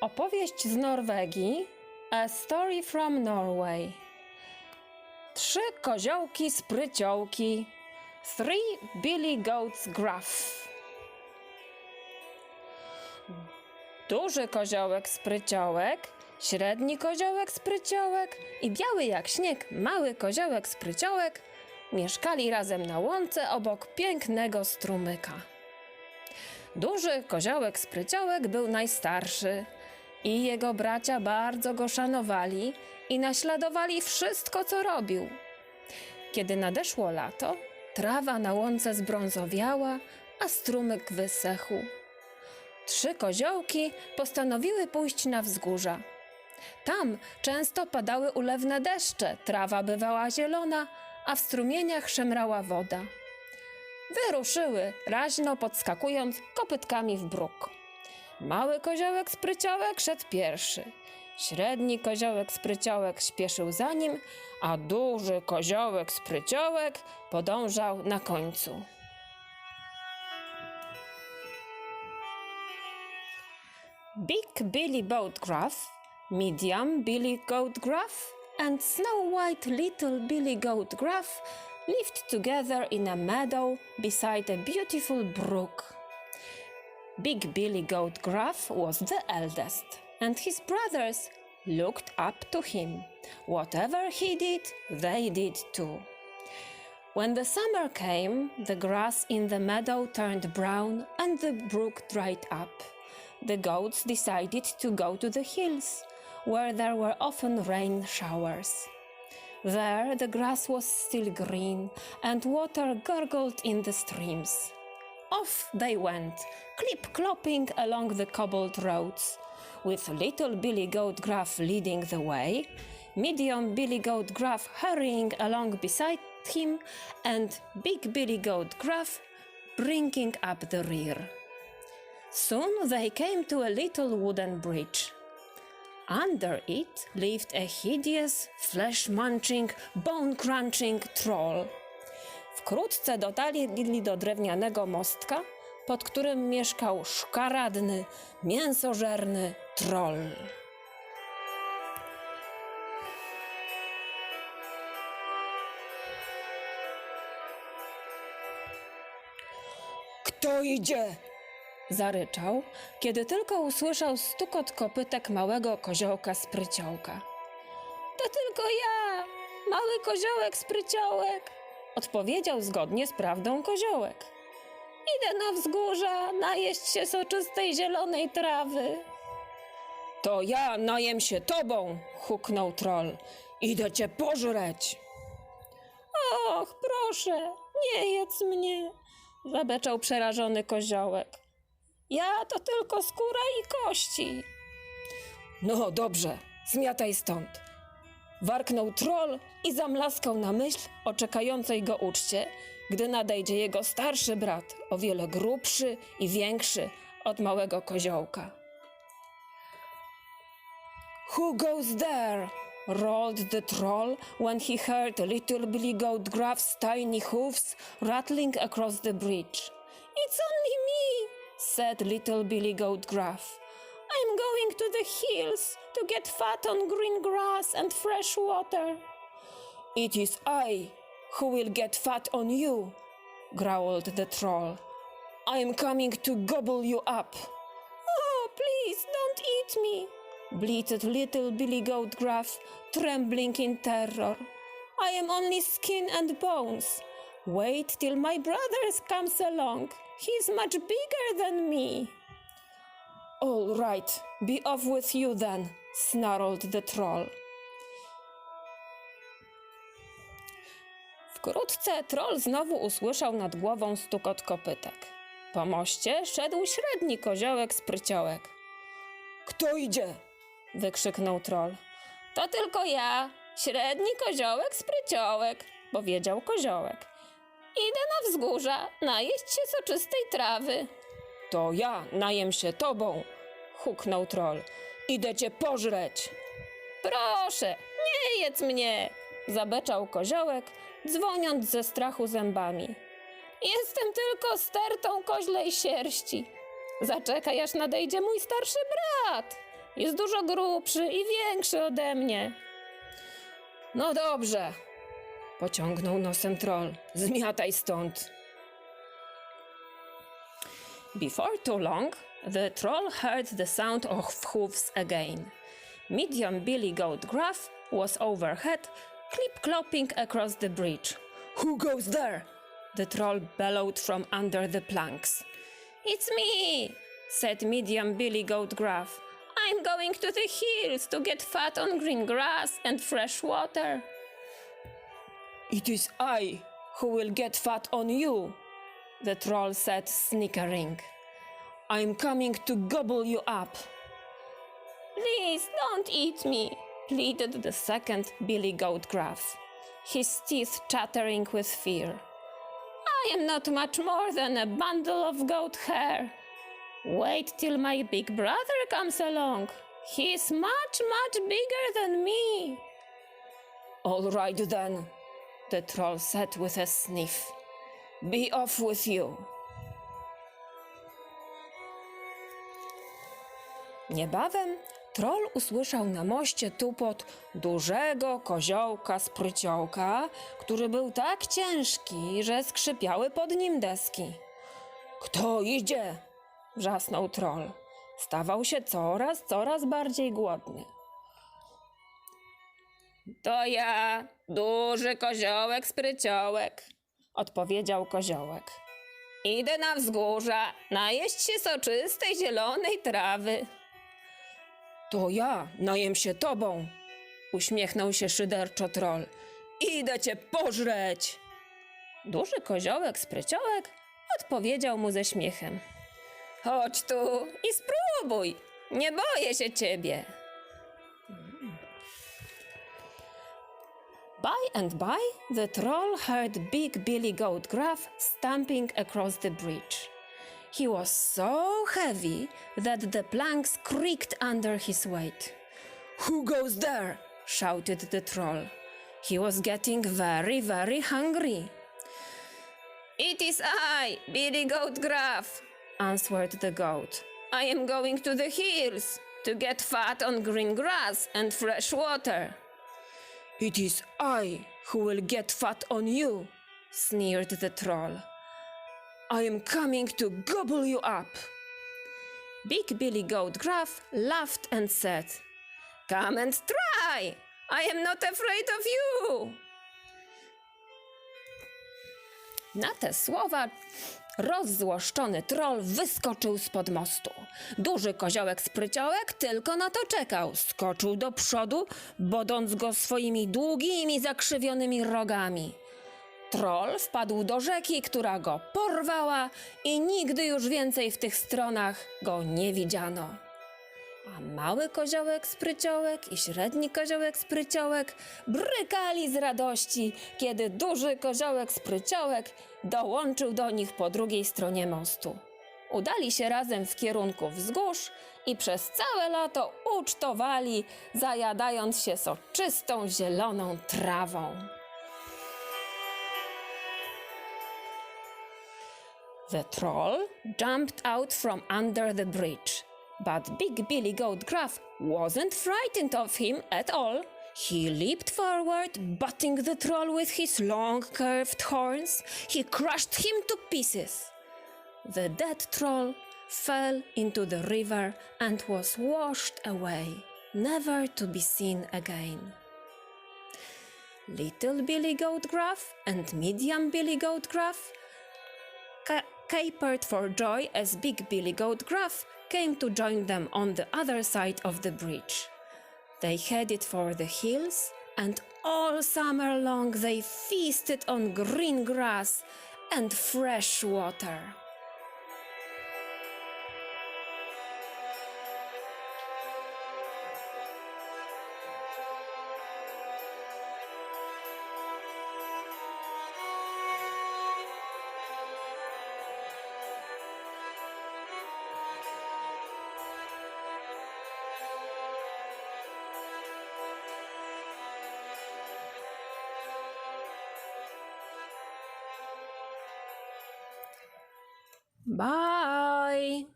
Opowieść z Norwegii. A story from Norway. Trzy koziołki spryciołki. Three Billy Goats Gruff. Duży koziołek spryciołek, średni koziołek spryciołek i biały jak śnieg mały koziołek spryciołek mieszkali razem na łące obok pięknego strumyka. Duży koziołek spryciołek był najstarszy i jego bracia bardzo go szanowali i naśladowali wszystko, co robił. Kiedy nadeszło lato, trawa na łące zbrązowiała, a strumyk wysechł. Trzy koziołki postanowiły pójść na wzgórza. Tam często padały ulewne deszcze, trawa bywała zielona, a w strumieniach szemrała woda. Wyruszyły, raźno podskakując kopytkami w bruk. Mały koziołek spryciołek szedł pierwszy. Średni koziołek spryciołek śpieszył za nim, a duży koziołek spryciołek podążał na końcu. Big Billy Goat Gruff, Medium Billy Goat Gruff, and Snow White Little Billy Goat Gruff lived together in a meadow beside a beautiful brook. Big Billy Goat Gruff was the eldest, and his brothers looked up to him. Whatever he did, they did too. When the summer came, the grass in the meadow turned brown and the brook dried up. The goats decided to go to the hills, where there were often rain showers. There the grass was still green and water gurgled in the streams. Off they went, clip clopping along the cobbled roads, with little Billy Goat Gruff leading the way, medium Billy Goat Gruff hurrying along beside him, and big Billy Goat Gruff bringing up the rear. Soon they came to a little wooden bridge. Under it lived a hideous, flesh munching, bone crunching troll. Wkrótce dotarli do drewnianego mostka, pod którym mieszkał szkaradny, mięsożerny troll. Kto idzie? Zaryczał, kiedy tylko usłyszał stukot kopytek małego koziołka spryciołka. To tylko ja, mały koziołek spryciołek, odpowiedział zgodnie z prawdą koziołek. Idę na wzgórza najeść się soczystej zielonej trawy. To ja najem się tobą, huknął troll. Idę cię pożreć. Och, proszę, nie jedz mnie, zabeczał przerażony koziołek. Ja to tylko skóra i kości. No dobrze, zmiataj stąd. Warknął troll i zamlaskał na myśl o czekającej go uczcie, gdy nadejdzie jego starszy brat, o wiele grubszy i większy od małego koziołka. Who goes there? roared the troll when he heard little Billy Goat Gruff's tiny hoofs rattling across the bridge. It's only me, said little Billy Goat Gruff. To the hills to get fat on green grass and fresh water. It is I who will get fat on you, growled the troll. I'm coming to gobble you up. Oh, please don't eat me, bleated little Billy Goat Gruff, trembling in terror. I am only skin and bones. Wait till my brother comes along. He's much bigger than me. All right, be off with you then, snarled the troll. Wkrótce troll znowu usłyszał nad głową stukot kopytek. Po moście szedł średni koziołek spryciołek. Kto idzie? wykrzyknął troll. To tylko ja, średni koziołek spryciołek, powiedział koziołek. Idę na wzgórza, najeść się soczystej trawy. To ja najem się tobą, huknął troll. Idę cię pożreć. Proszę, nie jedz mnie, zabeczał koziołek, dzwoniąc ze strachu zębami. Jestem tylko stertą koźlej sierści. Zaczekaj, aż nadejdzie mój starszy brat. Jest dużo grubszy i większy ode mnie. No dobrze, pociągnął nosem troll. Zmiataj stąd. Before too long, the troll heard the sound of hoofs again. Medium Billy Goat Gruff was overhead, clip clopping across the bridge. Who goes there? The troll bellowed from under the planks. It's me, said Medium Billy Goat Gruff. I'm going to the hills to get fat on green grass and fresh water. It is I who will get fat on you, the troll said, snickering. I'm coming to gobble you up. Please don't eat me, pleaded the second Billy Goat Gruff, his teeth chattering with fear. I am not much more than a bundle of goat hair. Wait till my big brother comes along. He's much, much bigger than me. All right then, the troll said with a sniff. Be off with you. Niebawem troll usłyszał na moście tupot dużego koziołka spryciołka, który był tak ciężki, że skrzypiały pod nim deski. Kto idzie? wrzasnął troll. Stawał się coraz, coraz bardziej głodny. To ja, duży koziołek spryciołek, odpowiedział koziołek. Idę na wzgórza, najeść się soczystej zielonej trawy. To ja najem się tobą, uśmiechnął się szyderczo troll. Idę cię pożreć. Duży koziołek spryciołek odpowiedział mu ze śmiechem. Chodź tu i spróbuj, nie boję się ciebie. By and by, the troll heard Big Billy Goat Gruff stamping across the bridge. He was so heavy that the planks creaked under his weight. Who goes there? shouted the troll. He was getting very, very hungry. It is I, Billy Goat Gruff, answered the goat. I am going to the hills to get fat on green grass and fresh water. It is I who will get fat on you, sneered the troll. I am coming to gobble you up. Big Billy Goat Gruff laughed and said, Come and try! I am not afraid of you! Na te słowa rozzłoszczony troll wyskoczył spod mostu. Duży koziołek spryciołek tylko na to czekał. Skoczył do przodu, bodąc go swoimi długimi, zakrzywionymi rogami. Troll wpadł do rzeki, która go porwała i nigdy już więcej w tych stronach go nie widziano. A mały koziołek spryciołek i średni koziołek spryciołek brykali z radości, kiedy duży koziołek spryciołek dołączył do nich po drugiej stronie mostu. Udali się razem w kierunku wzgórz i przez całe lato ucztowali, zajadając się soczystą zieloną trawą. The troll jumped out from under the bridge. But Big Billy Goat Gruff wasn't frightened of him at all. He leaped forward, butting the troll with his long curved horns. He crushed him to pieces. The dead troll fell into the river and was washed away, never to be seen again. Little Billy Goat Gruff and Medium Billy Goat Gruff capered for joy as Big Billy Goat Gruff came to join them on the other side of the bridge. They headed for the hills, and all summer long they feasted on green grass and fresh water. Bye.